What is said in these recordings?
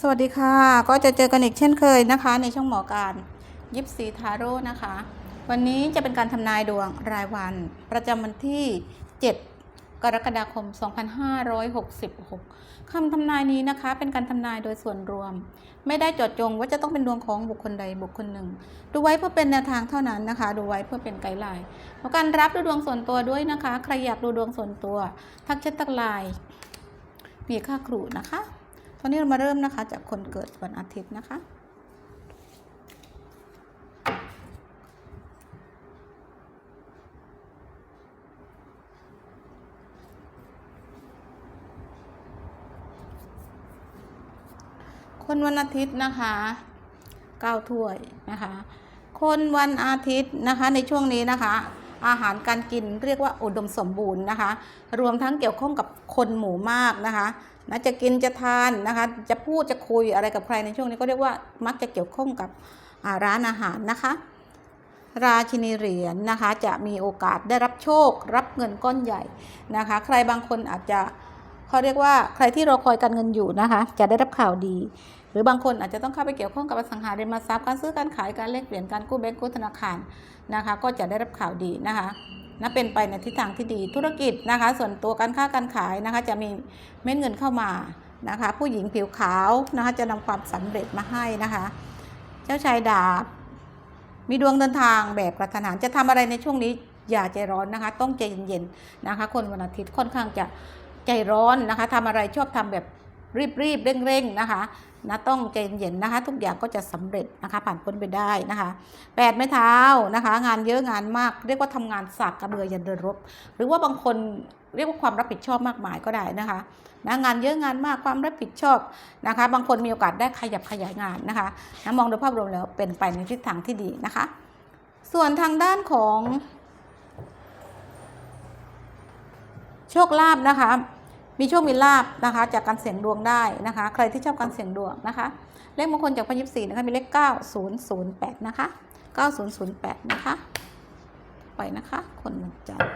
สวัสดีค่ะ ก็จะเจอกันอีกเช่นเคยนะคะ ในช่องหมอการยิปซีทาโร่นะคะ วันนี้จะเป็นการทำนายดวงรายวัน ประจำวันที่ 7 กรกฎาคม 2566 คำทำนายนี้นะคะ เป็นการทำนายโดยส่วนรวม ไม่ได้จดจงว่าจะต้องเป็นดวงของบุคคลใดบุคคลหนึ่ง ดูไว้เพื่อเป็นแนวทางเท่านั้นนะคะ ดูไว้เพื่อเป็นไกด์ไลน์ขอการรับดูดวงส่วนตัวด้วยนะคะ ใครอยากดูดวงส่วนตัว ทักแชททักไลน์มีค่าครูนะคะ อนนี้เรามาเริ่มนะคะ จากคนเกิดวันอาทิตย์นะคะ คนวันอาทิตย์นะคะเก้าถ้วยนะคะ คนวันอาทิตย์นะคะในช่วงนี้นะคะอาหารการกินเรียกว่าอุดมสมบูรณ์นะคะ รวมทั้งเกี่ยวข้องกับคนหมู่มากนะคะ นะจะกินจะทานนะคะจะพูดจะคุยอะไรกับใครในช่วงนี้ก็เรียกว่ามักจะเกี่ยวข้องกับร้านอาหารนะคะ ราชินีเหรียญนะคะจะมีโอกาสได้รับโชครับเงินก้อนใหญ่นะคะ ใครบางคนอาจจะเขาเรียกว่าใครที่รอคอยการเงินอยู่นะคะ จะได้รับข่าวดี หรือบางคนอาจจะต้องเข้าไปเกี่ยวข้องกับอสังหาริมทรัพย์การซื้อการขายการแลกเปลี่ยนการกู้แบงก์กู้ธนาคารนะคะ ก็จะได้รับข่าวดีนะคะ นะเป็นไปในทิศทางที่ดีธุรกิจนะคะ ส่วนตัวการค้าการขายนะคะ จะมีเม็ดเงินเข้ามานะคะ ผู้หญิงผิวขาวนะคะ จะนำความสำเร็จมาให้นะคะ เจ้าชายดาบ มีดวงเดินทางแบบกระทันหันจะทำอะไรในช่วงนี้อย่าใจร้อนนะคะ ต้องใจเย็นๆนะคะ คนวันอาทิตย์ค่อนข้างจะใจร้อนนะคะทำอะไรชอบทำแบบรีบๆเร่งๆนะคะ นะต้องใจเย็นนะคะ ทุกอย่างก็จะสำเร็จนะคะ ผ่านพ้นไปได้นะคะแปดไม้เท้านะคะ งานเยอะงานมาก เรียกว่าทำงานสากกระเบือยันเดินรบ หรือว่าบางคนเรียกว่าความรับผิดชอบมากมายก็ได้นะคะนะงานเยอะงานมากความรับผิดชอบนะคะ บางคนมีโอกาสได้ขยับขยายงานนะคะนะมองโดยภาพรวมแล้วเป็นไปในทิศทางที่ดีนะคะ ส่วนทางด้านของ โชคลาภนะคะ มีโชคมีลาบนะคะ จากการเสี่ยงดวงได้นะคะ ใครที่ชอบการเสี่ยงดวงนะคะ เลขมงคลจากพยิบสีนะคะมีเลข9008นะคะ9008นะคะ ไปนะคะ คนวันจันทร์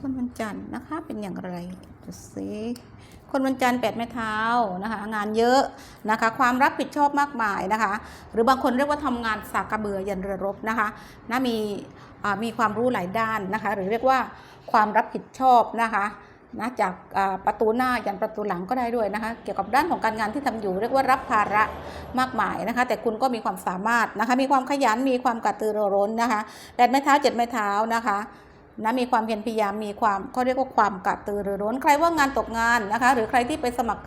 คนวันจันทร์นะคะ เป็น อย่างไรดูสิคนวันจันทร์แปดไม้เท้านะคะ งานเยอะนะคะ ความรับผิดชอบมากมายนะคะ หรือบางคนเรียกว่าทำงานสากกระเบือยันเรือรบนะคะนะมีมีความรู้หลายด้านนะคะ หรือเรียกว่าความรับผิดชอบนะคะนะจากประตูหน้ายันประตูหลังก็ได้ด้วยนะคะ เกี่ยวกับด้านของการงานที่ทำอยู่ เรียกว่ารับภาระมากมายนะคะ แต่คุณก็มีความสามารถนะคะ มีความขยันมีความกระตือรือร้นนะคะแปดไม้เท้าเจ็ดไม้เท้านะคะ นะมีความเพียรพยายามมีความเขาเรียกว่าความกระตือรือร้นใครว่างานตกงานนะคะ หรือใครที่ไปสมัคร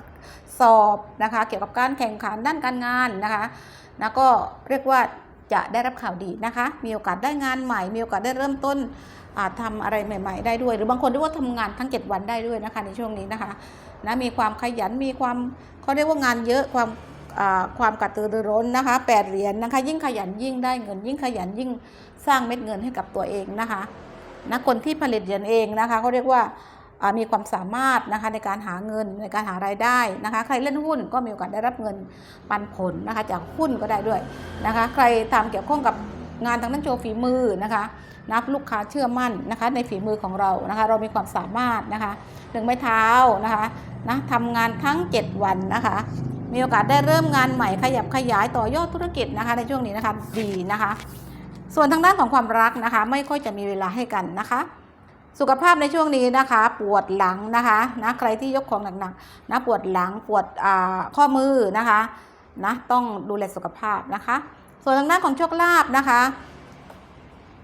สอบนะคะ เกี่ยวกับการแข่งขันด้านการงานนะคะนะก็เรียกว่าจะได้รับข่าวดีนะคะ มีโอกาสได้งานใหม่ มีโอกาสได้เริ่มต้นอ่าทำอะไรใหม่ ๆ ได้ด้วย หรือบางคนเรียกว่าทำงานทั้ง 7 วันได้ด้วยนะคะในช่วงนี้นะคะนะมีความขยันมีความเขาเรียกว่างานเยอะความความกระตือรือร้นนะคะแปดเหรียญนะคะ ยิ่งขยันยิ่งได้เงิน ยิ่งขยันยิ่งสร้างเม็ดเงินให้กับตัวเองนะคะ นะคนที่ผลิตเหรียญเองนะคะเขาเรียกว่ามีความสามารถนะคะในการหาเงินในการหารายได้นะคะ ใครเล่นหุ้นก็มีโอกาสได้รับเงินปันผลนะคะจากหุ้นก็ได้ด้วยนะคะ ใครทำเกี่ยวข้องกับงานทางด้านโชว์ฝีมือนะคะนับลูกค้าเชื่อมั่นนะคะในฝีมือของเรานะคะ เรามีความสามารถนะคะหนึ่งไม้เท้านะคะนะทำงานทั้ง 7 วันนะคะ มีโอกาสได้เริ่มงานใหม่ขยับขยายต่อยอดธุรกิจนะคะในช่วงนี้นะคะดีนะคะ ส่วนทางด้านของความรักนะคะ ไม่ค่อยจะมีเวลาให้กันนะคะ สุขภาพในช่วงนี้นะคะ ปวดหลังนะคะนะใครที่ยกของหนักๆนะปวดหลังปวดข้อมือนะคะนะต้องดูแลสุขภาพนะคะ ส่วนทางด้านของโชคลาภนะคะ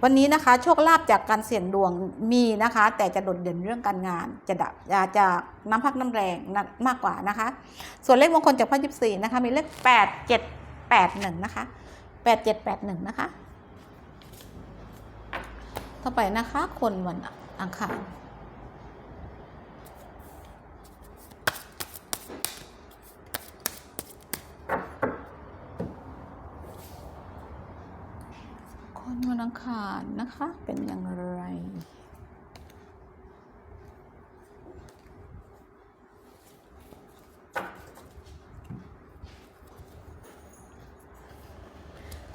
วันนี้นะคะโชคลาภจากการเสี่ยงดวงมีนะคะ แต่จะโดดเด่นเรื่องการงาน จะดะจะจะน้ำพักน้ำแรงมากกว่านะคะ ส่วนเลขมงคลจากพระยิบสี่นะคะมีเลขแปดเจ็ดแปดหนึ่งนะคะแปดเจ็ดแปดหนึ่งนะคะ ต่าไปนะคะ คนวันอังคารคนวันอังคารนะคะ เป็นอย่างไร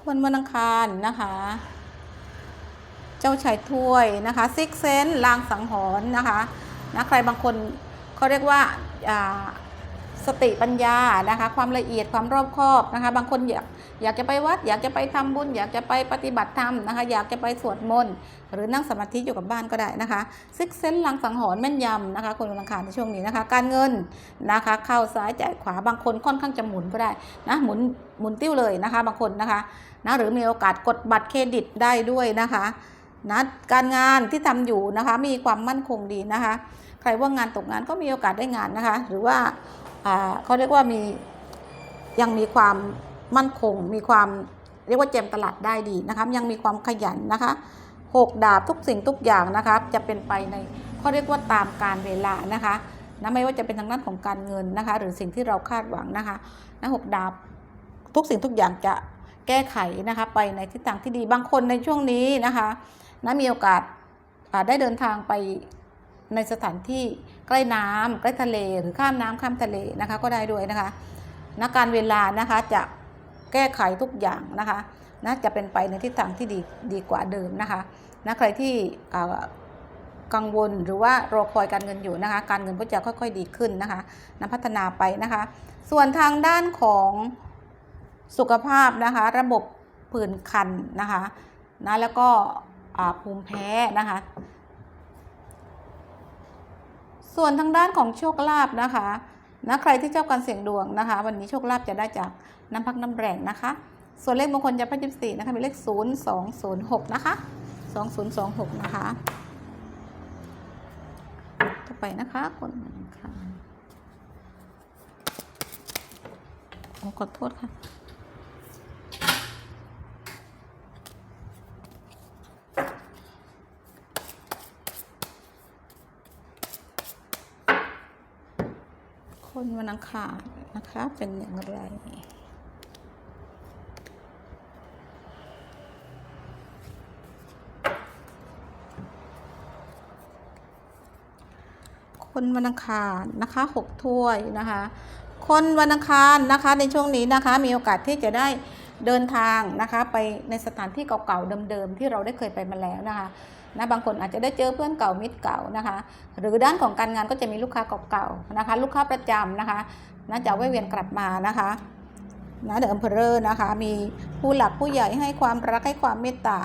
คนวันอังคารนะคะ เจ้าชายถ้วยนะคะซิกเซนลางสังหรณ์นะคะนะใครบางคนเขาเรียกว่าสติปัญญานะคะความละเอียดความรอบคอบนะคะบางคนอยากอยากจะไปวัด อยากจะไปทำบุญ อยากจะไปปฏิบัติธรรมนะคะอยากจะไปสวดมนต์หรือนั่งสมาธิอยู่กับบ้านก็ได้นะคะซิกเซนลางสังหรณ์แม่นยำนะคะคนวันอังคารในช่วงนี้นะคะ การเงินนะคะเข้าซ้ายจ่ายขวาบางคนค่อนข้างจะหมุนก็ได้นะหมุนหมุนติ้วเลยนะคะ บางคนนะคะนะหรือมีโอกาสกดบัตรเครดิตได้ด้วยนะคะ นะการงานที่ทำอยู่นะคะมีความมั่นคงดีนะคะ ใครว่างานตกงานก็มีโอกาสได้งานนะคะ หรือว่าอ่าเขาเรียกว่ามียังมีความมั่นคง มีความเรียกว่าเจมตลาดได้ดีนะคะยังมีความขยันนะคะหกดาบทุกสิ่งทุกอย่างนะคะจะเป็นไปในเขาเรียกว่าตามการเวลานะคะนะไม่ว่าจะเป็นทางด้านของการเงินนะคะ หรือสิ่งที่เราคาดหวังนะคะนะหกดาบทุกสิ่งทุกอย่างจะแก้ไขนะคะ ไปในทิศทางที่ดีบางคนในช่วงนี้นะคะ นะมีโอกาสได้เดินทางไปในสถานที่ใกล้น้ำใกล้ทะเลหรือข้ามน้ำข้ามทะเลนะคะก็ได้ด้วยนะคะนะการเวลานะคะจะแก้ไขทุกอย่างนะคะนะจะเป็นไปในทิศทางที่ดีดีกว่าเดิมนะคะนะใครที่กังวลหรือว่ารอคอยการเงินอยู่นะคะ การเงินก็จะค่อยๆดีขึ้นนะคะนะพัฒนาไปนะคะ ส่วนทางด้านของสุขภาพนะคะ ระบบผื่นคันนะคะนะแล้วก็ ภูมิแพ้นะคะ ส่วนทางด้านของโชคลาภนะคะนะใครที่ชอบการเสี่ยงดวงนะคะ วันนี้โชคลาภจะได้จากน้ำพักน้ำแรงนะคะ ส่วนเลขมงคลจะพันยิบสี่นะคะมีเลขศูนย์สองศูนย์หกนะคะสองศูนย์สองหกนะคะต่อไปนะคะคนค่ะโอ้ขอโทษค่ะ คนวันอังคารนะคะ เป็นอย่างไร คนวันอังคารนะคะหกถ้วยนะคะ คนวันอังคารนะคะในช่วงนี้นะคะมีโอกาสที่จะได้เดินทางนะคะไปในสถานที่เก่าๆเดิมๆที่เราได้เคยไปมาแล้วนะคะ นะบางคนอาจจะได้เจอเพื่อนเก่ามิตรเก่านะคะ หรือด้านของการงานก็จะมีลูกค้าเก่าๆนะคะ ลูกค้าประจำนะคะน่าจะแวะเวียนกลับมานะคะนะเดอะอำเภอนะคะมีผู้หลักผู้ใหญ่ให้ความรักให้ความเมตตา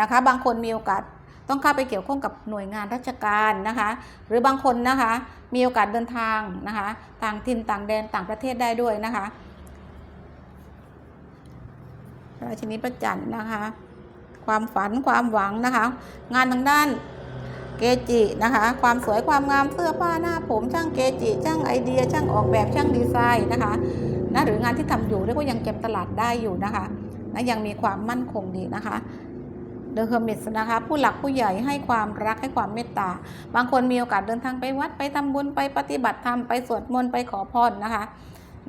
นะคะ บางคนมีโอกาสต้องเข้าไปเกี่ยวข้องกับหน่วยงานราชการนะคะ หรือบางคนนะคะมีโอกาสเดินทางนะคะ ต่างถิ่นต่างแดนต่างประเทศได้ด้วยนะคะราชินีประจันนะคะ ความฝันความหวังนะคะ งานทางด้านเกจินะคะ ความสวยความงามเสื้อผ้าหน้าผมช่างเกจิช่างไอเดียช่างออกแบบช่างดีไซน์นะคะนะหรืองานที่ทำอยู่เรียกว่ายังเก็บตลาดได้อยู่นะคะนะยังมีความมั่นคงดีนะคะเดอะเฮอร์มิสนะคะผู้หลักผู้ใหญ่ให้ความรักให้ความเมตตา บางคนมีโอกาสเดินทางไปวัดไปทำบุญไปปฏิบัติธรรมไปสวดมนต์ไปขอพรนะคะ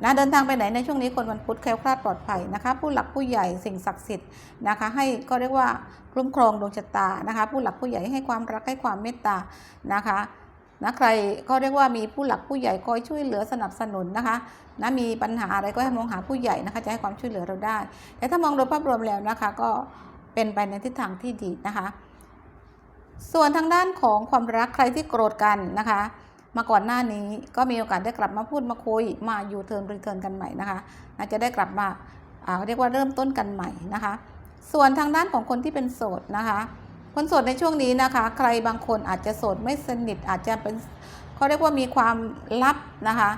นะเดินทางไปไหนในช่วงนี้คนวันพุธแคล้วคลาดปลอดภัยนะคะ ผู้หลักผู้ใหญ่สิ่งศักดิ์สิทธิ์นะคะ ให้ก็เรียกว่าคุ้มครองดวงชะตานะคะ ผู้หลักผู้ใหญ่ให้ความรักให้ความเมตตานะคะนะใครก็เรียกว่ามีผู้หลักผู้ใหญ่คอยช่วยเหลือสนับสนุนนะคะนะมีปัญหาอะไรก็ให้มองหาผู้ใหญ่นะคะ จะให้ความช่วยเหลือเราได้ แต่ถ้ามองโดยภาพรวมแล้วนะคะ ก็เป็นไปในทิศทางที่ดีนะคะ ส่วนทางด้านของความรักใครที่โกรธกันนะคะ มาก่อนหน้านี้ก็มีโอกาสได้กลับมาพูดมาคุยมาอยู่เทิร์นรีเทิร์นกันใหม่นะคะน่าจะได้กลับมาอ่าเรียกว่าเริ่มต้นกันใหม่นะคะ ส่วนทางด้านของคนที่เป็นโสดนะคะคนโสดในช่วงนี้นะคะ ใครบางคนอาจจะโสดไม่สนิทอาจจะเป็นเขาเรียกว่ามีความลับนะคะ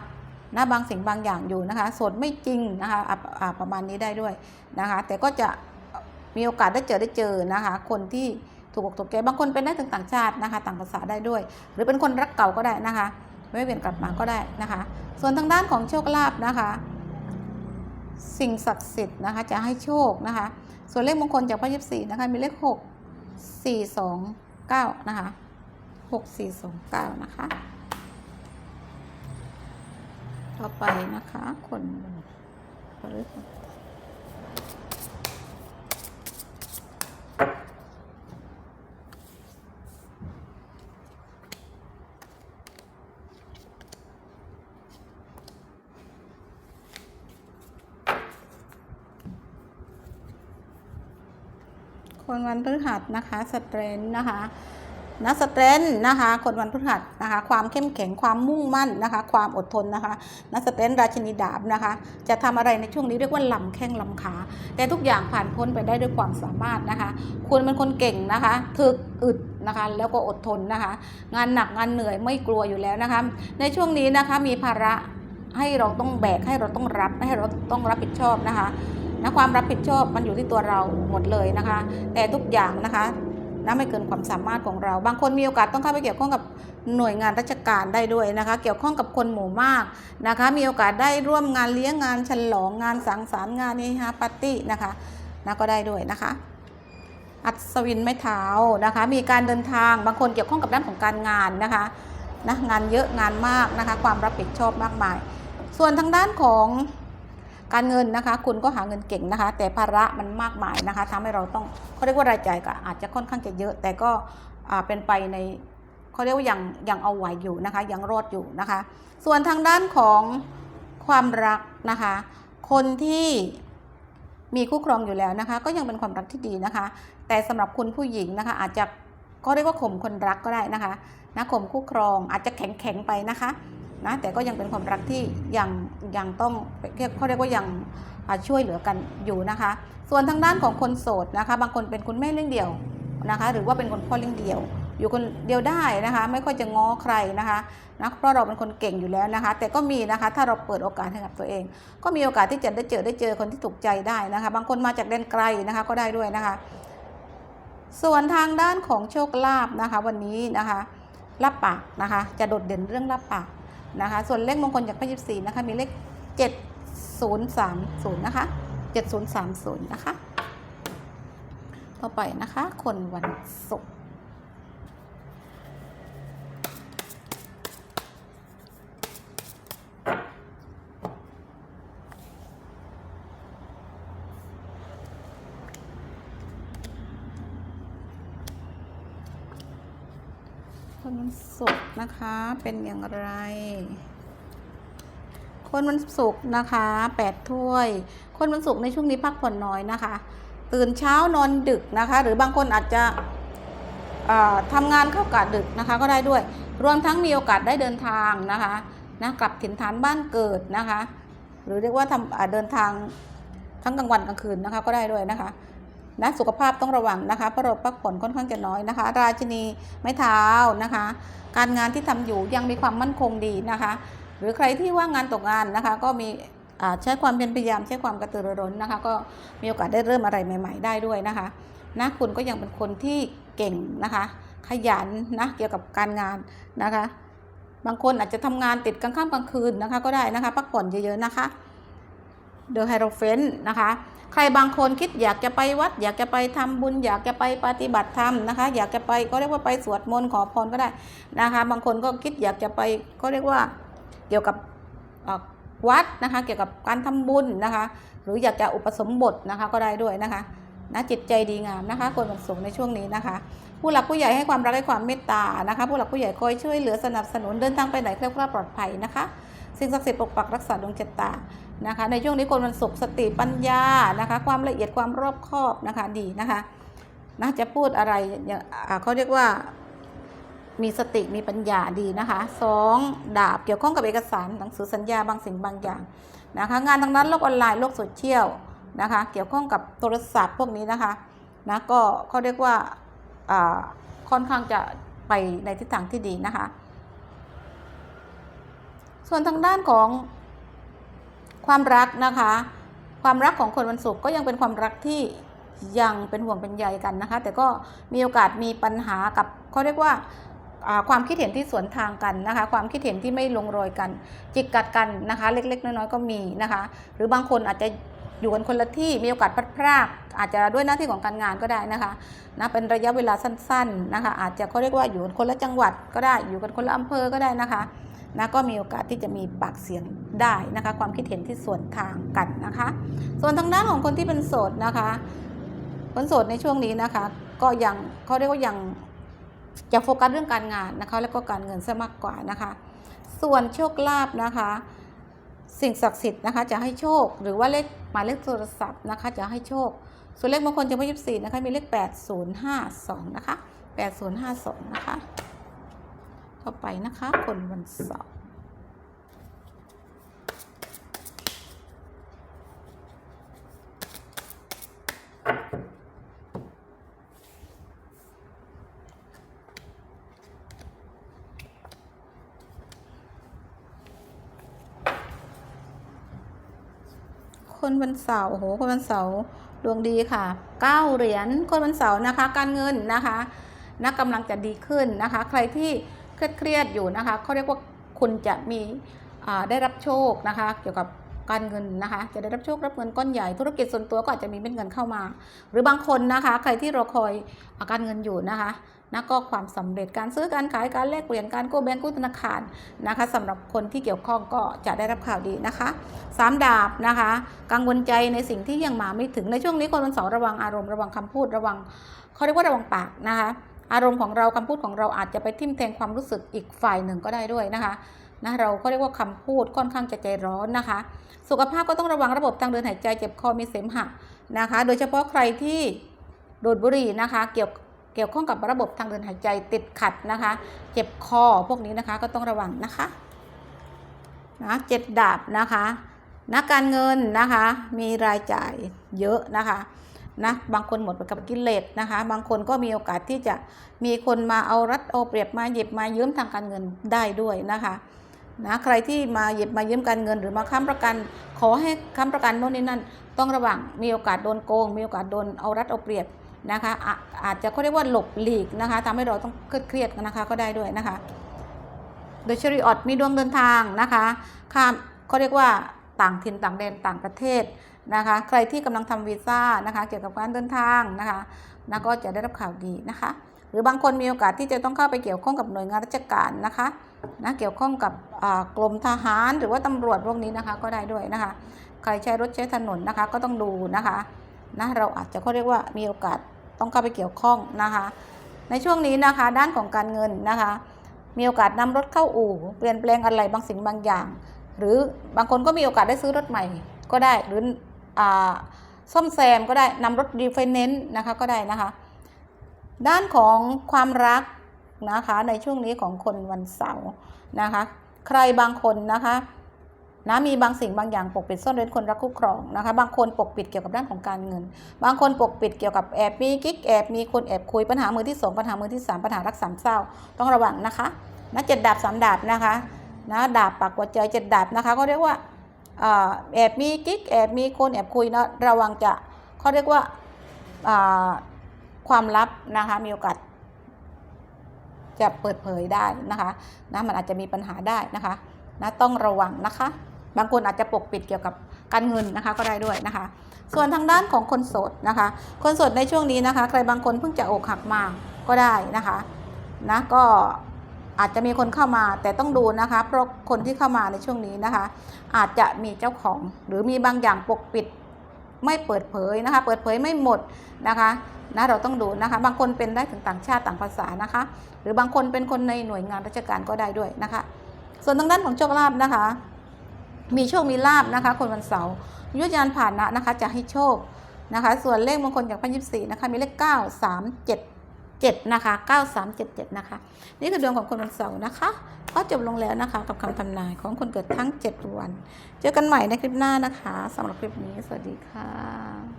นะบางสิ่งบางอย่างอยู่นะคะโสดไม่จริงนะคะอะอะประมาณนี้ได้ด้วยนะคะ แต่ก็จะมีโอกาสได้เจอได้เจอนะคะ คนที่ ถูกอกถูกใจบางคนเป็นได้ถึงต่างชาตินะคะ ต่างภาษาได้ด้วย หรือเป็นคนรักเก่าก็ได้นะคะ ไม่เวียนกลับมาก็ได้นะคะ ส่วนทางด้านของโชคลาภนะคะ สิ่งศักดิ์สิทธิ์นะคะจะให้โชคนะคะ ส่วนเลขมงคลจากพระยิบสี่นะคะมีเลขหกสี่สองเก้านะคะหกสี่สองเก้านะคะต่อไปนะคะ คนพฤ คนวันพฤหัสนะคะสเตรนนะคะนะสเตรนนะคะคนวันพฤหัสนะคะความเข้มแข็งความมุ่งมั่นนะคะ ความอดทนนะคะนะสเตรนราชินีดาบนะคะ จะทำอะไรในช่วงนี้เรียกว่าลำแข้งลำขา แต่ทุกอย่างผ่านพ้นไปได้ด้วยความสามารถนะคะ คุณเป็นคนเก่งนะคะถึกอึดนะคะแล้วก็อดทนนะคะ งานหนักงานเหนื่อยไม่กลัวอยู่แล้วนะคะ ในช่วงนี้นะคะมีภาระให้เราต้องแบกให้เราต้องรับให้เราต้องรับผิดชอบนะคะ นะความรับผิดชอบมันอยู่ที่ตัวเราหมดเลยนะคะ แต่ทุกอย่างนะคะนะไม่เกินความสามารถของเรา บางคนมีโอกาสต้องเข้าไปเกี่ยวข้องกับหน่วยงานราชการได้ด้วยนะคะ เกี่ยวข้องกับคนหมู่มากนะคะ มีโอกาสได้ร่วมงานเลี้ยงงานฉลองงานสังสรรค์งานเฮฮาปาร์ตี้นะคะนะก็ได้ด้วยนะคะ อัศวินไม้เท้านะคะ มีการเดินทางบางคนเกี่ยวข้องกับด้านของการงานนะคะนะงานเยอะงานมากนะคะ ความรับผิดชอบมากมาย ส่วนทางด้านของ การเงินนะคะ คุณก็หาเงินเก่งนะคะ แต่ภาระมันมากมายนะคะทำให้เราต้องเขาเรียกว่ารายจ่ายก็อาจจะค่อนข้างจะเยอะ แต่ก็เป็นไปในเขาเรียกว่ายังยังเอาไหวอยู่นะคะยังรอดอยู่นะคะ ส่วนทางด้านของความรักนะคะ คนที่มีคู่ครองอยู่แล้วนะคะ ก็ยังเป็นความรักที่ดีนะคะ แต่สำหรับคุณผู้หญิงนะคะ อาจจะก็เรียกว่าข่มคนรักก็ได้นะคะนะข่มคู่ครองอาจจะแข็งแข็งไปนะคะ นะแต่ก็ยังเป็นความรักที่ยังยังต้องเขาเรียกว่ายังช่วยเหลือกันอยู่นะคะ ส่วนทางด้านของคนโสดนะคะ บางคนเป็นคุณแม่เลี้ยงเดี่ยวนะคะ หรือว่าเป็นคนพ่อเลี้ยงเดี่ยว อยู่คนเดียวได้นะคะ ไม่ค่อยจะง้อใครนะคะนะเพราะเราเป็นคนเก่งอยู่แล้วนะคะ แต่ก็มีนะคะถ้าเราเปิดโอกาสให้กับตัวเอง ก็มีโอกาสที่จะได้เจอได้เจอคนที่ถูกใจได้นะคะ บางคนมาจากแดนไกลนะคะก็ได้ด้วยนะคะ ส่วนทางด้านของโชคลาภนะคะ วันนี้นะคะรับปากนะคะ จะโดดเด่นเรื่องรับปาก นะคะ ส่วนเลขมงคลจากพระยิบสีนะคะมีเลข 7030 นะคะ 7030 นะคะ ต่อไปนะคะ คนวันศุกร์คนวันศุกร์ นะคะเป็นอย่างไร คนวันศุกร์นะคะแปดถ้วย คนวันศุกร์ในช่วงนี้พักผ่อนน้อยนะคะ ตื่นเช้านอนดึกนะคะ หรือบางคนอาจจะเอ่อทำงานเข้ากะดึกนะคะก็ได้ด้วย รวมทั้งมีโอกาสได้เดินทางนะคะนะกลับถิ่นฐานบ้านเกิดนะคะ หรือเรียกว่าทำอ่าเดินทางทั้งกลางวันกลางคืนนะคะก็ได้ด้วยนะคะ นะสุขภาพต้องระวังนะคะเพราะเราพักผ่อนค่อนข้างจะน้อยนะคะ ราชินีไม้เท้านะคะ การงานที่ทำอยู่ยังมีความมั่นคงดีนะคะ หรือใครที่ว่างงานตกงานนะคะ ก็มีใช้ความเพียรพยายามใช้ความกระตือรือร้นนะคะ ก็มีโอกาสได้เริ่มอะไรใหม่ ๆ ได้ด้วยนะคะนะคุณก็ยังเป็นคนที่เก่งนะคะ ขยันนะเกี่ยวกับการงานนะคะ บางคนอาจจะทำงานติดกลางค่ำกลางคืนนะคะ ก็ได้นะคะ พักผ่อนเยอะๆนะคะ เดอะไฮโรเฟนนะคะ ใครบางคนคิดอยากจะไปวัด อยากจะไปทำบุญ อยากจะไปปฏิบัติธรรมนะคะ อยากจะไปก็เรียกว่าไปสวดมนต์ขอพรก็ได้นะคะ บางคนก็คิดอยากจะไปก็เรียกว่าเกี่ยวกับวัดนะคะ เกี่ยวกับการทำบุญนะคะ หรืออยากจะอุปสมบทนะคะก็ได้ด้วยนะคะนะจิตใจดีงามนะคะคนวันศุกร์ในช่วงนี้นะคะ ผู้หลักผู้ใหญ่ให้ความรักให้ความเมตตานะคะ ผู้หลักผู้ใหญ่คอยช่วยเหลือสนับสนุนเดินทางไปไหนเคลียปลอดภัยนะคะ สิ่งศักดิ์สิทธิ์ปกปักรักษาดวงชะตา นะคะ ในช่วงนี้คนวันศุกร์สติปัญญานะคะ ความละเอียดความรอบคอบนะคะดีนะคะนะจะพูดอะไรเขาเรียกว่ามีสติมีปัญญาดีนะคะสองดาบเกี่ยวข้องกับเอกสารหนังสือสัญญาบางสิ่งบางอย่างนะคะ งานทางด้านโลกออนไลน์โลกโซเชียลนะคะ เกี่ยวข้องกับโทรศัพท์พวกนี้นะคะนะก็เขาเรียกว่าค่อนข้างจะไปในทิศทางที่ดีนะคะ ส่วนทางด้านของ ความรักนะคะ ความรักของคนวันศุกร์ก็ยังเป็นความรักที่ยังเป็นห่วงเป็นใยกันนะคะ แต่ก็มีโอกาสมีปัญหากับเขาเรียกว่าความคิดเห็นที่สวนทางกันนะคะ ความคิดเห็นที่ไม่ลงรอยกัน จิกกัดกันนะคะ เล็กๆ น้อยๆก็มีนะคะ หรือบางคนอาจจะอยู่กันคนละที่มีโอกาสพลัดพรากอาจจะด้วยหน้าที่ของการงานก็ได้นะคะนะเป็นระยะเวลาสั้น ๆนะคะ อาจจะเขาเรียกว่าอยู่กันคนละจังหวัดก็ได้อยู่กันคนละอำเภอก็ได้นะคะ นะก็มีโอกาสที่จะมีปากเสียงได้นะคะ ความคิดเห็นที่สวนทางกันนะคะ ส่วนทางด้านของคนที่เป็นโสดนะคะคนโสดในช่วงนี้นะคะ ก็ยังเขาเรียกว่ายังจะโฟกัสเรื่องการงานนะคะ แล้วก็การเงินซะมากกว่านะคะ ส่วนโชคลาภนะคะ สิ่งศักดิ์สิทธิ์นะคะจะให้โชคหรือว่าเลขหมายเลขโทรศัพท์นะคะ จะให้โชค ส่วนเลขมงคลจำพวก24นะคะมีเลข8052นะคะ8052นะคะ ต่อไปนะคะ คนวันเสาร์คนวันเสาร์โอ้โหคนวันเสาร์ดวงดีค่ะ9เหรียญ คนวันเสาร์นะคะ การเงินนะคะนะกำลังจะดีขึ้นนะคะ ใครที่ เครียดๆอยู่นะคะเขาเรียกว่าคุณจะมีได้รับโชคนะคะ เกี่ยวกับการเงินนะคะ จะได้รับโชครับเงินก้อนใหญ่ธุรกิจส่วนตัวก็อาจจะมีเม็ดเงินเข้ามา หรือบางคนนะคะ ใครที่รอคอยอาการเงินอยู่นะคะนะก็ความสำเร็จการซื้อการขายการแลกเปลี่ยนการกู้แบงก์กู้ธนาคารนะคะสำหรับคนที่เกี่ยวข้องก็จะได้รับข่าวดีนะคะสามดาบนะคะ กังวลใจในสิ่งที่ยังมาไม่ถึงในช่วงนี้คนวันเสาร์ระวังอารมณ์ระวังคำพูดระวังเขาเรียกว่าระวังปากนะคะ อารมณ์ของเราคำพูดของเราอาจจะไปทิ่มแทงความรู้สึกอีกฝ่ายหนึ่งก็ได้ด้วยนะคะนะเราก็เรียกว่าคำพูดค่อนข้างจะใจร้อนนะคะ สุขภาพก็ต้องระวังระบบทางเดินหายใจเจ็บคอมีเสมหะนะคะ โดยเฉพาะใครที่ดูดบุหรี่นะคะ เกี่ยวเกี่ยวข้องกับระบบทางเดินหายใจติดขัดนะคะ เจ็บคอพวกนี้นะคะก็ต้องระวังนะคะนะเจ็ดดาบนะคะนักการเงินนะคะมีรายจ่ายเยอะนะคะ นะบางคนหมดไปกับกิเลสนะคะ บางคนก็มีโอกาสที่จะมีคนมาเอารัดเอาเปรียบมาหยิบมายืมทางการเงินได้ด้วยนะคะนะใครที่มาหยิบมายืมการเงินหรือมาค้ำประกัน ขอให้ค้ำประกันโน่นนี่นั่น ต้องระวังมีโอกาสโดนโกง มีโอกาสโดนเอารัดเอาเปรียบนะคะอาอาจจะเขาเรียกว่าหลบหลีกนะคะทำให้เราต้องเครียดนะคะก็ได้ด้วยนะคะโดยชริออตมีดวงเดินทางนะคะข้ามเขาเรียกว่าต่างถิ่นต่างแดนต่างประเทศ นะคะ ใครที่กำลังทำวีซ่านะคะ เกี่ยวกับการเดินทางนะคะนะก็จะได้รับข่าวดีนะคะ หรือบางคนมีโอกาสที่จะต้องเข้าไปเกี่ยวข้องกับหน่วยงานราชการนะคะนะเกี่ยวข้องกับกรมทหารหรือว่าตำรวจพวกนี้นะคะก็ได้ด้วยนะคะ ใครใช้รถใช้ถนนนะคะก็ต้องดูนะคะนะเราอาจจะเขาเรียกว่ามีโอกาสต้องเข้าไปเกี่ยวข้องนะคะ ในช่วงนี้นะคะด้านของการเงินนะคะ มีโอกาสนำรถเข้าอู่ เปลี่ยนแปลงอะไรบางสิ่งบางอย่าง หรือบางคนก็มีโอกาสได้ซื้อรถใหม่ก็ได้หรือ ซ่อมแซมก็ได้นำรถรีไฟแนนซ์นะคะก็ได้นะคะ ด้านของความรักนะคะในช่วงนี้ของคนวันเสาร์นะคะ ใครบางคนนะคะนะมีบางสิ่งบางอย่างปกปิดซ่อนเร้นคนรักคู่ครองนะคะ บางคนปกปิดเกี่ยวกับด้านของการเงิน บางคนปกปิดเกี่ยวกับแอบมีกิ๊กแอบมีคนแอบคุยปัญหามือที่สองปัญหามือที่สามปัญหารักสามเศร้าต้องระวังนะคะนะเจ็ดดาบสามดาบนะคะนะดาบปากกว่าใจเจ็ดดาบนะคะ ก็เรียกว่า แอบมีกิ๊กแอบมีคนแอบคุยนะระวังจะเขาเรียกว่าอ่าความลับนะคะมีโอกาสจะเปิดเผยได้นะคะนะมันอาจจะมีปัญหาได้นะคะนะต้องระวังนะคะ บางคนอาจจะปกปิดเกี่ยวกับการเงินนะคะก็ได้ด้วยนะคะ ส่วนทางด้านของคนโสดนะคะ คนโสดในช่วงนี้นะคะ ใครบางคนเพิ่งจะอกหักมาก็ได้นะคะนะก็ อาจจะมีคนเข้ามาแต่ต้องดูนะคะเพราะคนที่เข้ามาในช่วงนี้นะคะ อาจจะมีเจ้าของหรือมีบางอย่างปกปิดไม่เปิดเผยนะคะ เปิดเผยไม่หมดนะคะนะเราต้องดูนะคะ บางคนเป็นได้ถึงต่างชาติต่างภาษานะคะ หรือบางคนเป็นคนในหน่วยงานราชการก็ได้ด้วยนะคะ ส่วนทางด้านของโชคลาภนะคะ มีโชคมีลาบนะคะ คนวันเสาร์ยุทธยานผ่านนะนะคะ จะให้โชคนะคะ ส่วนเลขมงคลจากพันยิบสี่นะคะ มีเลขเก้าสามเจ็ด เจ็ดนะคะเก้าสามเจ็ดเจ็ดนะคะ นี่คือดวงของคนวันเสาร์นะคะ ก็จบลงแล้วนะคะกับคำทำนายของคนเกิดทั้ง 7 วัน เจอกันใหม่ในคลิปหน้านะคะสำหรับคลิปนี้ สวัสดีค่ะ